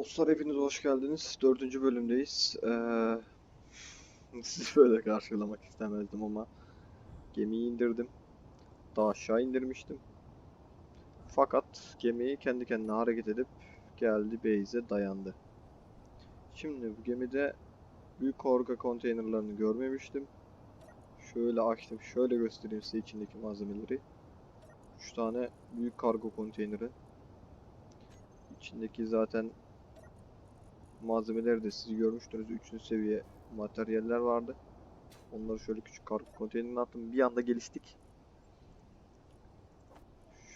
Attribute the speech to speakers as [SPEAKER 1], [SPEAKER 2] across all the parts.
[SPEAKER 1] Dostlar hepiniz hoş geldiniz. Dördüncü bölümdeyiz. Ee, sizi böyle karşılamak istemezdim ama gemiyi indirdim. Daha aşağı indirmiştim. Fakat gemiyi kendi kendine hareket edip geldi base'e dayandı. Şimdi bu gemide büyük korga konteynerlarını görmemiştim. Şöyle açtım. Şöyle göstereyim size içindeki malzemeleri. 3 tane büyük kargo konteyneri. İçindeki zaten malzemeleri de siz görmüştünüz. 3. seviye materyaller vardı. Onları şöyle küçük kargo konteynerine attım. Bir anda geliştik.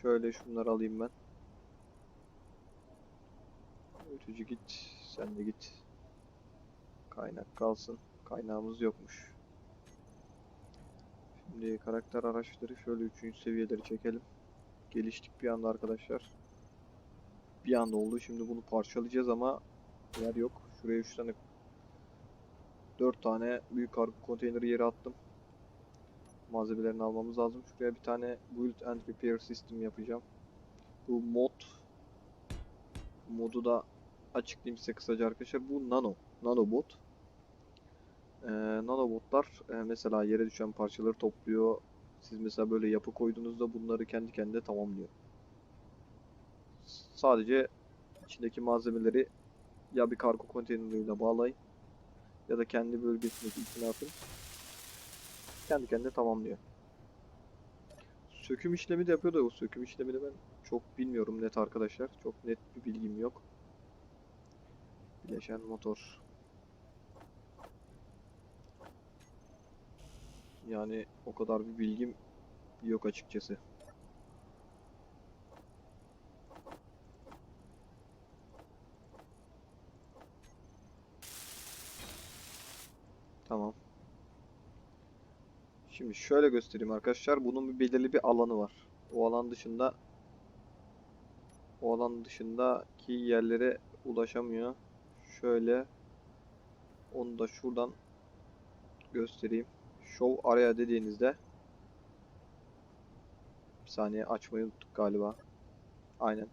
[SPEAKER 1] Şöyle şunları alayım ben. Ötücü git. Sen de git. Kaynak kalsın. Kaynağımız yokmuş. Şimdi karakter araçları şöyle 3. seviyeleri çekelim. Geliştik bir anda arkadaşlar. Bir anda oldu. Şimdi bunu parçalayacağız ama yer yok. Şuraya 3 tane 4 tane büyük kargo konteyneri yere attım. Malzemelerini almamız lazım. Şuraya bir tane build and repair system yapacağım. Bu mod modu da açıklayayım size kısaca arkadaşlar. Bu nano. Nanobot. Ee, nanobotlar e, mesela yere düşen parçaları topluyor. Siz mesela böyle yapı koyduğunuzda bunları kendi kendine tamamlıyor. Sadece içindeki malzemeleri ya bir kargo konteyneriyle bağlayın ya da kendi bölgesindeki içine atın. Kendi kendine tamamlıyor. Söküm işlemi de yapıyor da o söküm işlemini ben çok bilmiyorum net arkadaşlar. Çok net bir bilgim yok. Bileşen motor. Yani o kadar bir bilgim yok açıkçası. Tamam. Şimdi şöyle göstereyim arkadaşlar. Bunun bir belirli bir alanı var. O alan dışında o alan dışındaki yerlere ulaşamıyor. Şöyle onu da şuradan göstereyim. Show area dediğinizde bir saniye açmayı unuttuk galiba. Aynen.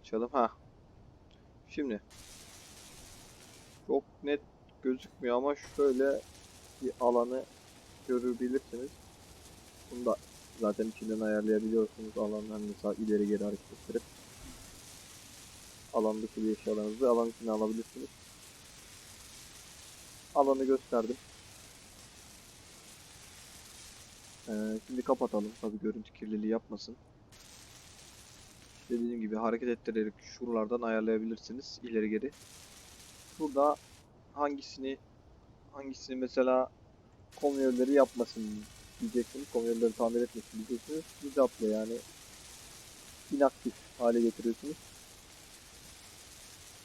[SPEAKER 1] Açalım. Ha. Şimdi çok net gözükmüyor ama şöyle bir alanı görebilirsiniz. Bunu da zaten içinden ayarlayabiliyorsunuz alandan mesela ileri geri hareket ettirip alan dışı bir eşyalarınızı alan içine alabilirsiniz. Alanı gösterdim. Ee, şimdi kapatalım. Tabi görüntü kirliliği yapmasın. Dediğim gibi hareket ettirerek şuralardan ayarlayabilirsiniz ileri geri. Burada hangisini hangisini mesela konveyörleri yapmasın diyeceksiniz. Konveyörleri tamir etmesin diyeceksiniz. Bizapla yani inaktif hale getiriyorsunuz.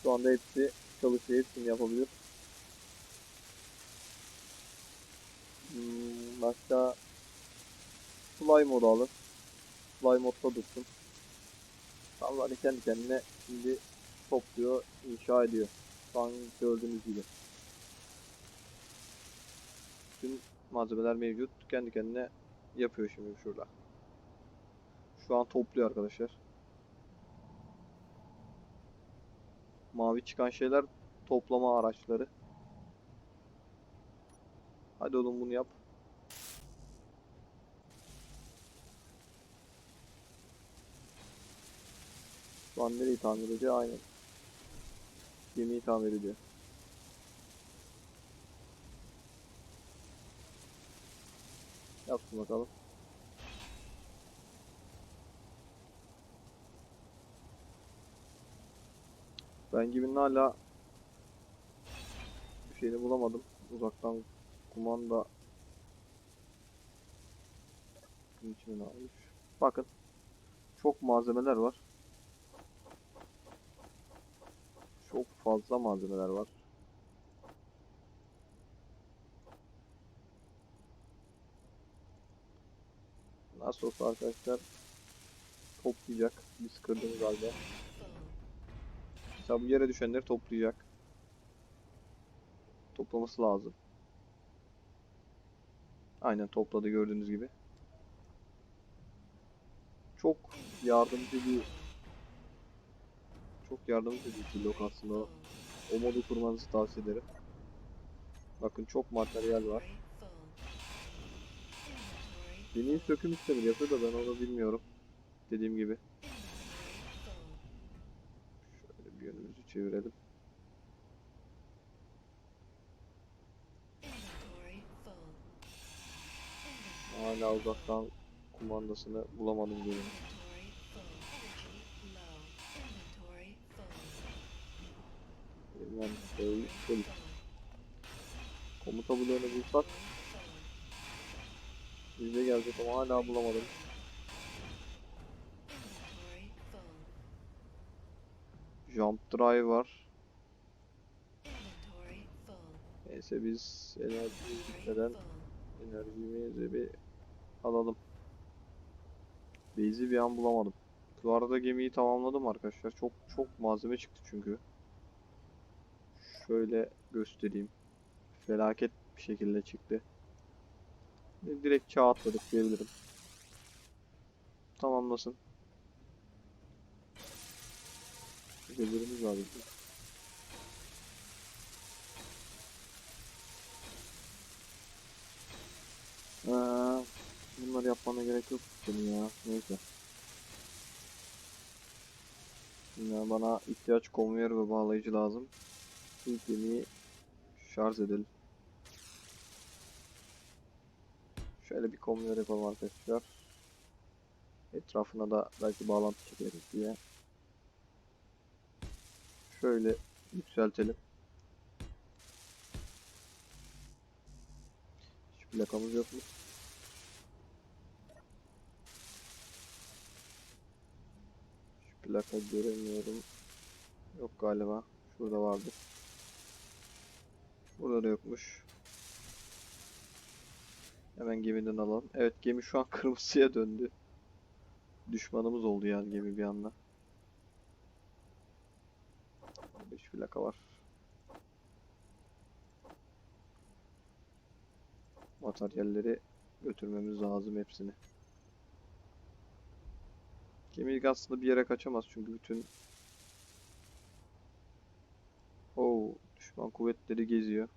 [SPEAKER 1] Şu anda hepsi çalışıyor. Hepsini yapabilir. Hmm, başka Fly modu alın. Fly modda dursun. Tamam kendi kendine şimdi topluyor, inşa ediyor. Şu an gördüğünüz gibi. Tüm malzemeler mevcut. Kendi kendine yapıyor şimdi şurada. Şu an topluyor arkadaşlar. Mavi çıkan şeyler toplama araçları. Hadi oğlum bunu yap. Şu an nereyi tamir ediyor? Aynen. Gemiyi tamir ediyor. Yapsın bakalım. Ben geminin hala bir şeyini bulamadım. Uzaktan kumanda içine ne almış? Bakın. Çok malzemeler var. Çok fazla malzemeler var. Nasıl olsa arkadaşlar toplayacak. Biz kırdığımız halde. Bu yere düşenleri toplayacak. Toplaması lazım. Aynen topladı gördüğünüz gibi. Çok yardımcı bir çok yardımcı bir lok aslında. O, o modu kurmanızı tavsiye ederim. Bakın çok materyal var. Yeni söküm işlemi yapıyor da ben onu bilmiyorum. Dediğim gibi. Şöyle bir yönümüzü çevirelim. Hala uzaktan kumandasını bulamadım diyorum. Yani şey, şey, komuta bloğunu bulsak bize gelecek ama hala bulamadım. Jump drive var. Neyse biz enerji bitmeden enerjimizi bir alalım. Base'i bir an bulamadım. Bu arada gemiyi tamamladım arkadaşlar. Çok çok malzeme çıktı çünkü. Şöyle göstereyim. Felaket bir şekilde çıktı. Ve Direkt çağ atladık diyebilirim. Tamamlasın. Gelirimiz var bizim. Ee, bunları yapmana gerek yok senin ya. Neyse. Şimdi bana ihtiyaç konveyör ve bağlayıcı lazım. İlk gemiyi şarj edelim. Şöyle bir konveyör yapalım arkadaşlar. Etrafına da belki bağlantı çekeriz diye. Şöyle yükseltelim. Hiç plakamız yok mu? Şu plaka göremiyorum. Yok galiba. Şurada vardı. Burada da yokmuş. Hemen gemiden alalım. Evet gemi şu an kırmızıya döndü. Düşmanımız oldu yani gemi bir anda. 5 plaka var. Materyalleri götürmemiz lazım hepsini. Gemi aslında bir yere kaçamaz çünkü bütün Oo, düşman kuvvetleri geziyor.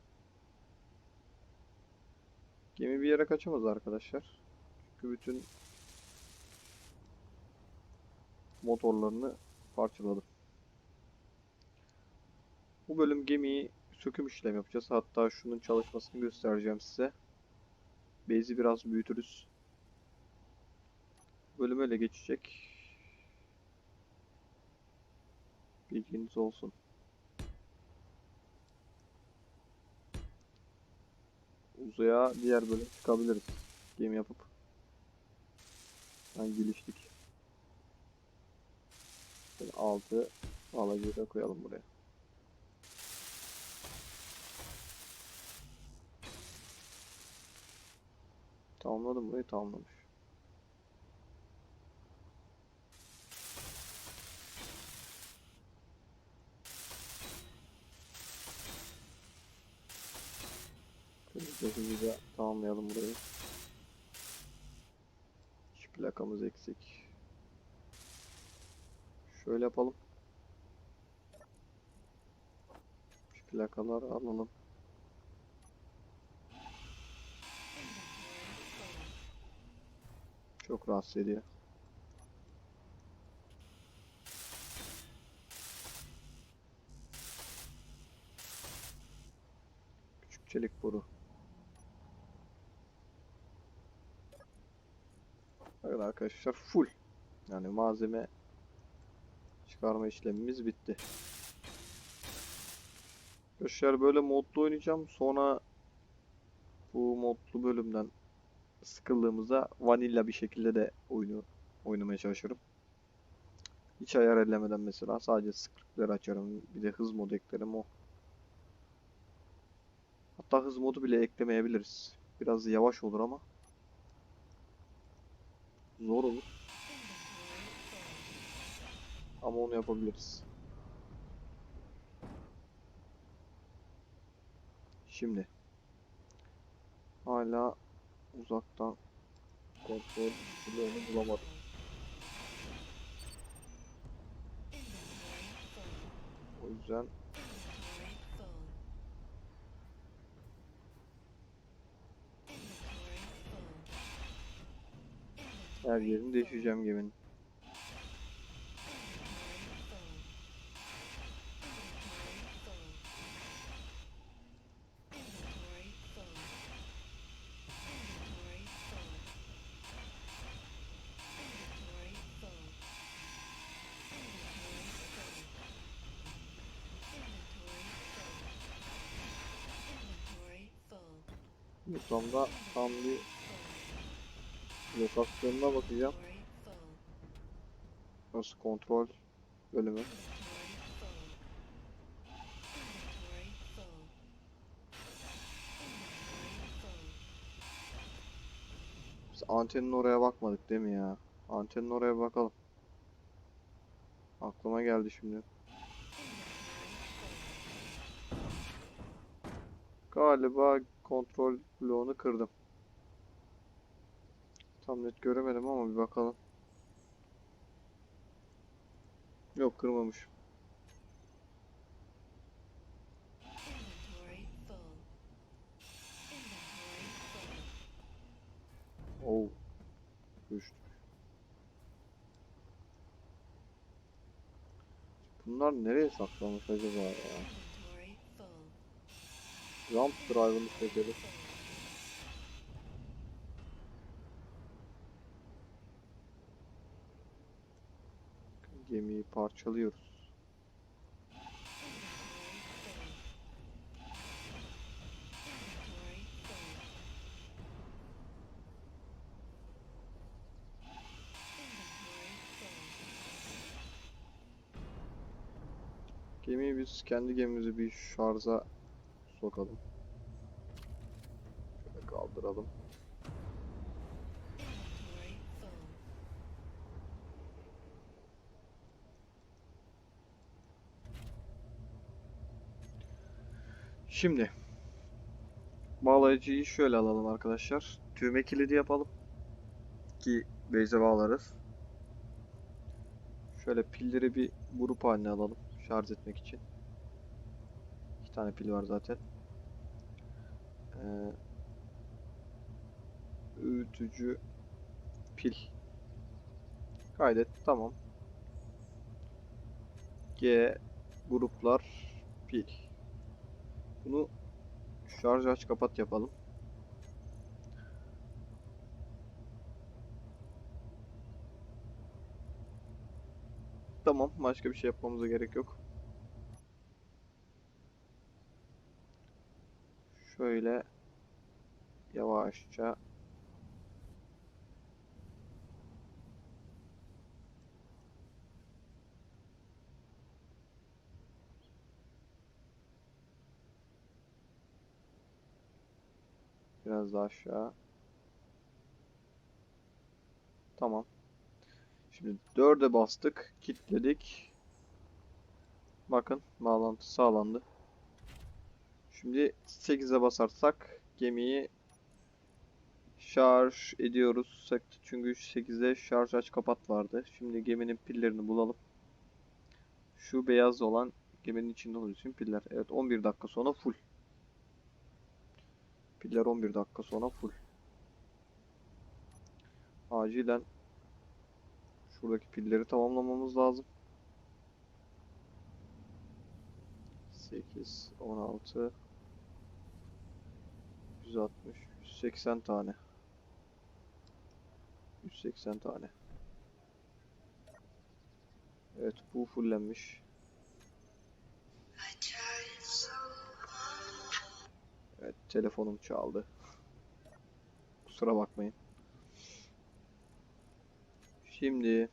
[SPEAKER 1] Gemi bir yere kaçamaz arkadaşlar. Çünkü bütün motorlarını parçaladım. Bu bölüm gemiyi söküm işlem yapacağız. Hatta şunun çalışmasını göstereceğim size. Base'i biraz büyütürüz. Bölüm öyle geçecek. Bilginiz olsun. Uzaya diğer bölüm çıkabiliriz. Gemi yapıp. Ben geliştik. Şöyle altı alacığı da koyalım buraya. Tamamladım burayı tamamlamış. Tamamlayalım burayı. Şu plakamız eksik. Şöyle yapalım. Şu plakaları alalım. Çok rahatsız ediyor. Küçük çelik boru. Evet arkadaşlar full. Yani malzeme çıkarma işlemimiz bitti. Arkadaşlar böyle modlu oynayacağım. Sonra bu modlu bölümden sıkıldığımızda vanilla bir şekilde de oyunu oynamaya çalışırım. Hiç ayar ellemeden mesela sadece scriptleri açarım. Bir de hız modu eklerim o. Hatta hız modu bile eklemeyebiliriz. Biraz yavaş olur ama zor olur. Ama onu yapabiliriz. Şimdi hala uzaktan kontrol bloğunu bulamadım. yüzden her yerini değişeceğim geminin. Yuklamda tam bir lokasyonuna bakacağım. Nasıl kontrol bölümü. Biz antenin oraya bakmadık değil mi ya? Antenin oraya bakalım. Aklıma geldi şimdi. Galiba kontrol bloğunu kırdım. Tam net göremedim ama bir bakalım. Yok kırmamış. Oo. Düştü. Bunlar nereye saklamış acaba ya? Jump drive'ını çekelim. Gemiyi parçalıyoruz. Gemiyi biz kendi gemimizi bir şarja sokalım. Şöyle kaldıralım. Şimdi bağlayıcıyı şöyle alalım arkadaşlar. Düğme kilidi yapalım ki base'e bağlarız. Şöyle pilleri bir grup haline alalım şarj etmek için. İki tane pil var zaten. Ee, öğütücü pil. Kaydet. Tamam. G gruplar pil. Bunu şarj aç kapat yapalım. Tamam, başka bir şey yapmamıza gerek yok. Şöyle yavaşça biraz daha aşağı. Tamam. Şimdi 4'e bastık, kilitledik. Bakın bağlantı sağlandı. Şimdi 8'e basarsak gemiyi şarj ediyoruz. Çünkü 8'de şarj aç kapat vardı. Şimdi geminin pillerini bulalım. Şu beyaz olan geminin içinde olduğu için piller. Evet 11 dakika sonra full. Piller 11 dakika sonra full. Acilen şuradaki pilleri tamamlamamız lazım. 8, 16, 160, 180 tane. 180 tane. Evet bu fullenmiş. Evet telefonum çaldı. Kusura bakmayın. Şimdi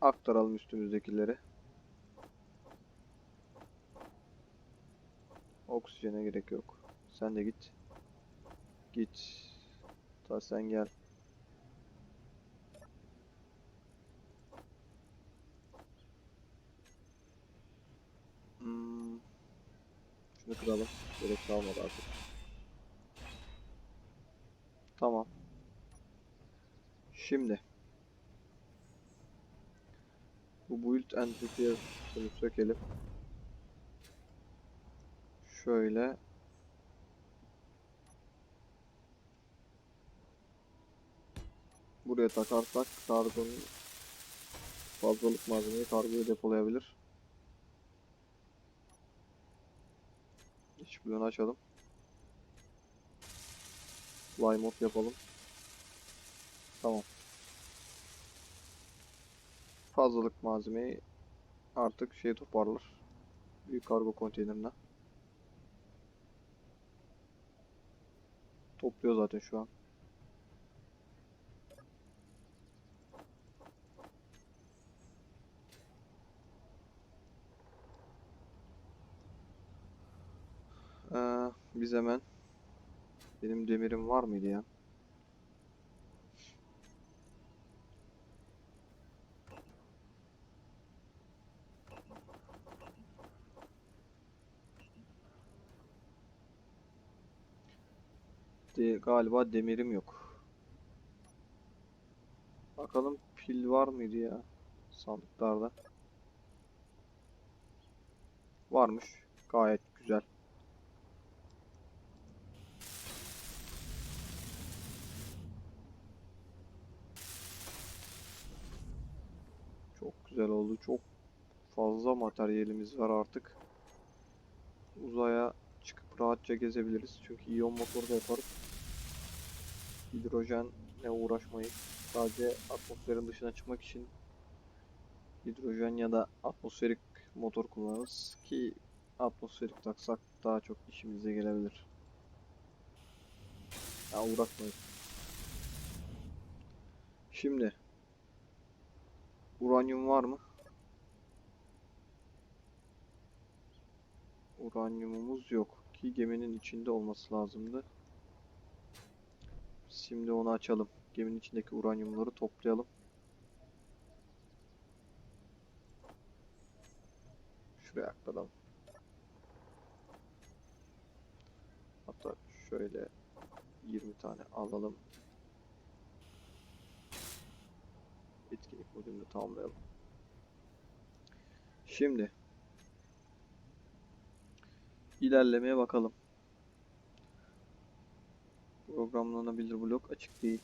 [SPEAKER 1] aktaralım üstümüzdekileri. Oksijene gerek yok. Sen de git. Git. Ta sen gel. Hmm. Şunu kıralım. Gerek kalmadı artık. Tamam. Şimdi Bu build entry'ye bunu sökelim. Şöyle. Buraya takarsak kargonun fazlalık malzemeyi kargoya depolayabilir. Bloğunu açalım. Fly mod yapalım. Tamam. Fazlalık malzemeyi artık şey toparlar. Büyük kargo konteynerine. Topluyor zaten şu an. Ee, biz hemen benim demirim var mıydı ya? De, galiba demirim yok. Bakalım pil var mıydı ya sandıklarda? Varmış. Gayet güzel. Oldu. Çok fazla materyalimiz var artık. Uzaya çıkıp rahatça gezebiliriz. Çünkü iyon motoru da yaparız. Hidrojenle uğraşmayız. Sadece atmosferin dışına çıkmak için hidrojen ya da atmosferik motor kullanırız ki atmosferik taksak daha çok işimize gelebilir. Ya uğraşmayız. Şimdi uranyum var mı? Uranyumumuz yok ki geminin içinde olması lazımdı. Şimdi onu açalım. Geminin içindeki uranyumları toplayalım. Şuraya aktaralım. Hatta şöyle 20 tane alalım. Etkinlik modülünü tamamlayalım. Şimdi ilerlemeye bakalım. Programlanabilir blok açık değil.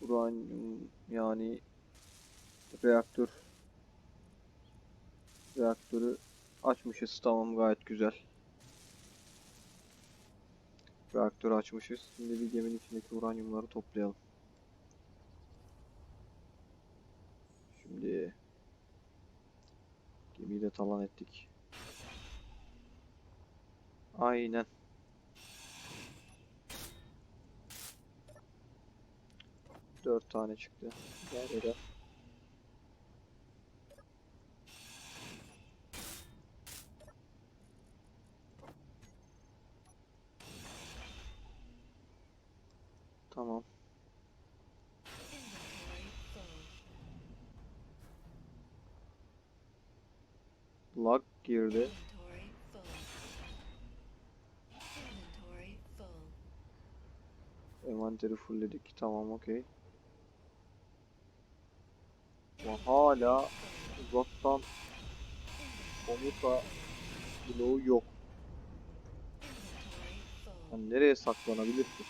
[SPEAKER 1] Uranyum yani reaktör reaktörü açmışız. Tamam gayet güzel. Reaktörü açmışız. Şimdi bir geminin içindeki uranyumları toplayalım. Şimdi gemiyi de talan ettik. Aynen. Dört tane çıktı. Dairede. Tamam. Lag girdi. Envanteri fullledik. Tamam okey. Ama hala uzaktan komuta bloğu yok. Yani nereye saklanabilir ki?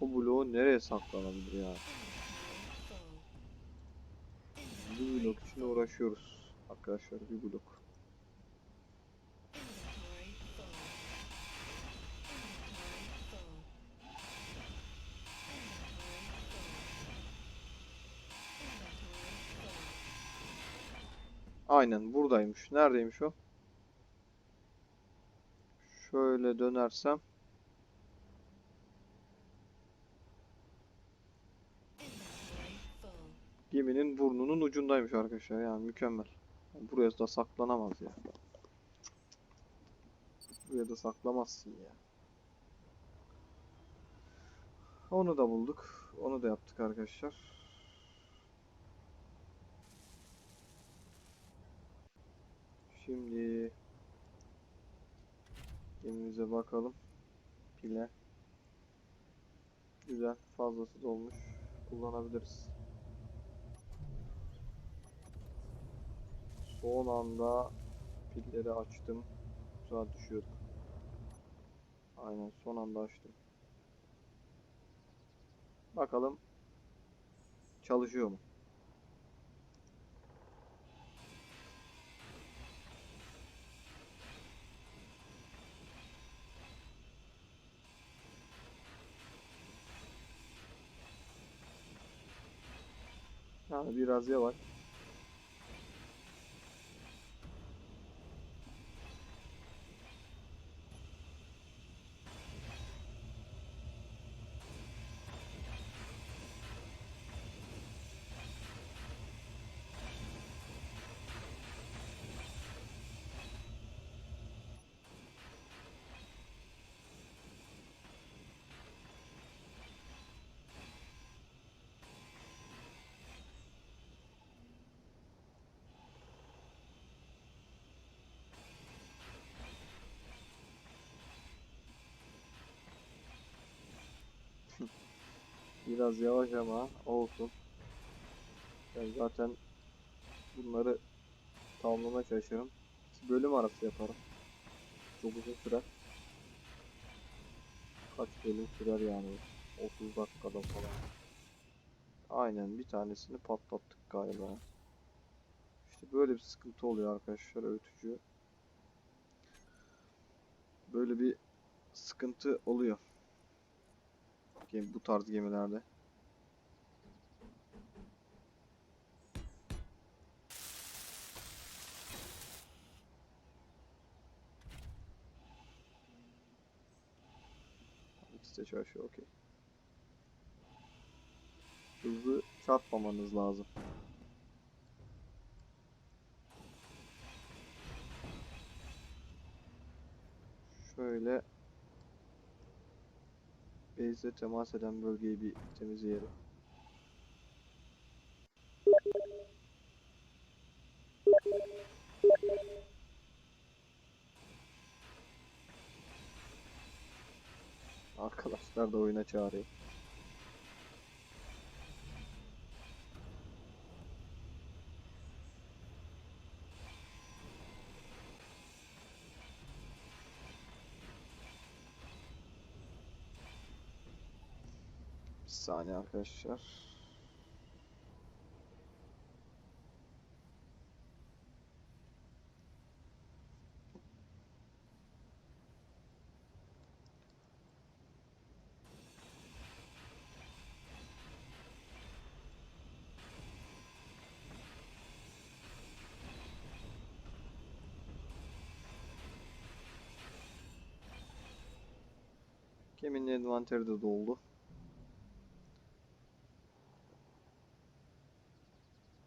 [SPEAKER 1] Bu bloğu nereye saklanabilir ya? Bir blok için uğraşıyoruz. Arkadaşlar bir blok. Aynen buradaymış. Neredeymiş o? Şöyle dönersem
[SPEAKER 2] Inventory full.
[SPEAKER 1] Geminin burnunun ucundaymış arkadaşlar. Yani mükemmel. Buraya da saklanamaz ya. Buraya da saklamazsın ya. Onu da bulduk. Onu da yaptık arkadaşlar. Şimdi gemimize bakalım. şekilde. Güzel. Fazlası dolmuş. Kullanabiliriz. Son anda pilleri açtım. Güzel düşüyorduk. Aynen son anda açtım. Bakalım çalışıyor mu? Yani biraz yavaş. Biraz yavaş ama olsun. Ben zaten bunları tamamlamaya çalışıyorum. İki bölüm arası yaparım. Çok uzun sürer. Kaç bölüm sürer yani? 30 dakikada falan. Aynen bir tanesini patlattık galiba. İşte böyle bir sıkıntı oluyor arkadaşlar öğütücü. Böyle bir sıkıntı oluyor. Bu tarz gemilerde. İkisi de çalışıyor okey. Hızlı çarpmamanız lazım. Şöyle base'e temas eden bölgeyi bir temizleyelim. Arkadaşlar da oyuna çağırıyor. Saniye arkadaşlar. Geminin envanteri de doldu.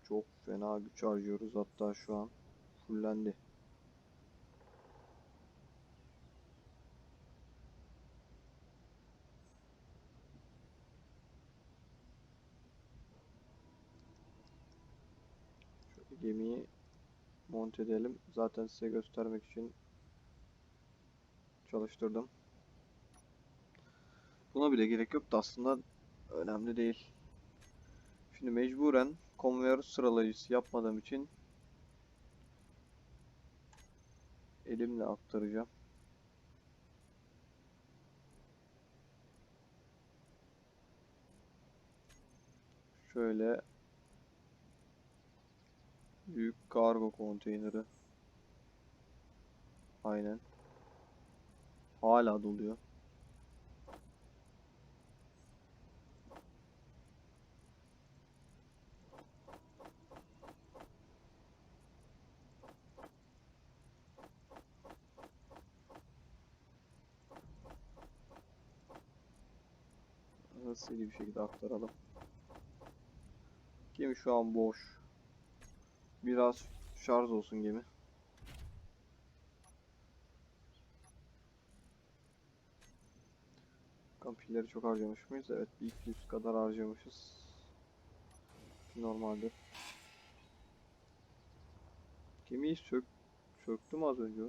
[SPEAKER 1] Çok fena güç harcıyoruz hatta şu an. Fullendi. Şöyle gemiyi monte edelim. Zaten size göstermek için çalıştırdım. Buna bile gerek yoktu aslında. Önemli değil. Şimdi mecburen konveyör sıralayıcısı yapmadığım için elimle aktaracağım. Şöyle büyük kargo konteyneri. Aynen. Hala doluyor. Hızlı bir şekilde aktaralım. Gemi şu an boş. Biraz şarj olsun gemi. Pilleri çok harcamış mıyız? Evet, bir 200 kadar harcamışız. Normaldir. Gemiyi sök söktüm az önce.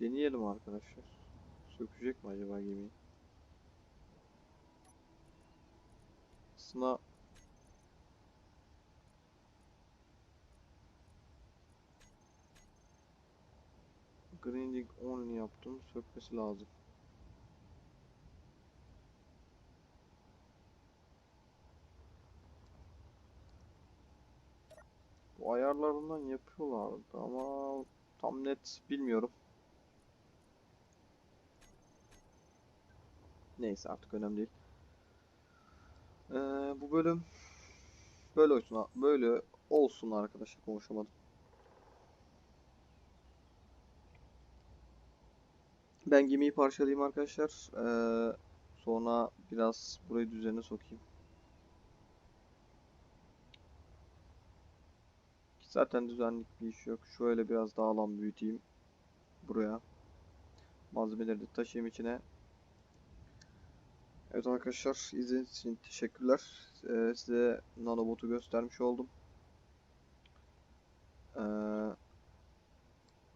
[SPEAKER 1] Deneyelim arkadaşlar. Sökecek mi acaba gemiyi? Aslında Grinding only yaptım. Sökmesi lazım. Bu ayarlarından yapıyorlardı ama tam net bilmiyorum. Neyse artık önemli değil. Ee, bu bölüm böyle olsun, böyle olsun arkadaşlar konuşamadım. Ben gemiyi parçalayayım arkadaşlar. Ee, sonra biraz burayı düzene sokayım. Zaten düzenlik bir iş yok. Şöyle biraz daha alan büyüteyim. Buraya. Malzemeleri de taşıyayım içine. Evet arkadaşlar izlediğiniz için teşekkürler. Ee, size nanobot'u göstermiş oldum. Ee,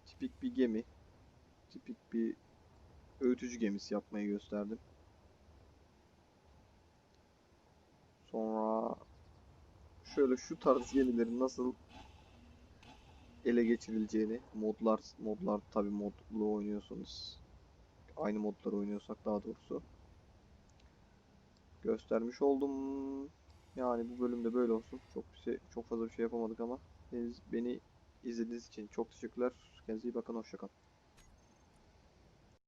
[SPEAKER 1] tipik bir gemi. Tipik bir öğütücü gemisi yapmayı gösterdim. Sonra şöyle şu tarz gemilerin nasıl ele geçirileceğini modlar modlar tabi modlu oynuyorsunuz. Aynı modları oynuyorsak daha doğrusu göstermiş oldum. Yani bu bölümde böyle olsun. Çok bir şey, çok fazla bir şey yapamadık ama beni, izlediğiniz için çok teşekkürler. Kendinize iyi bakın. Hoşça kalın.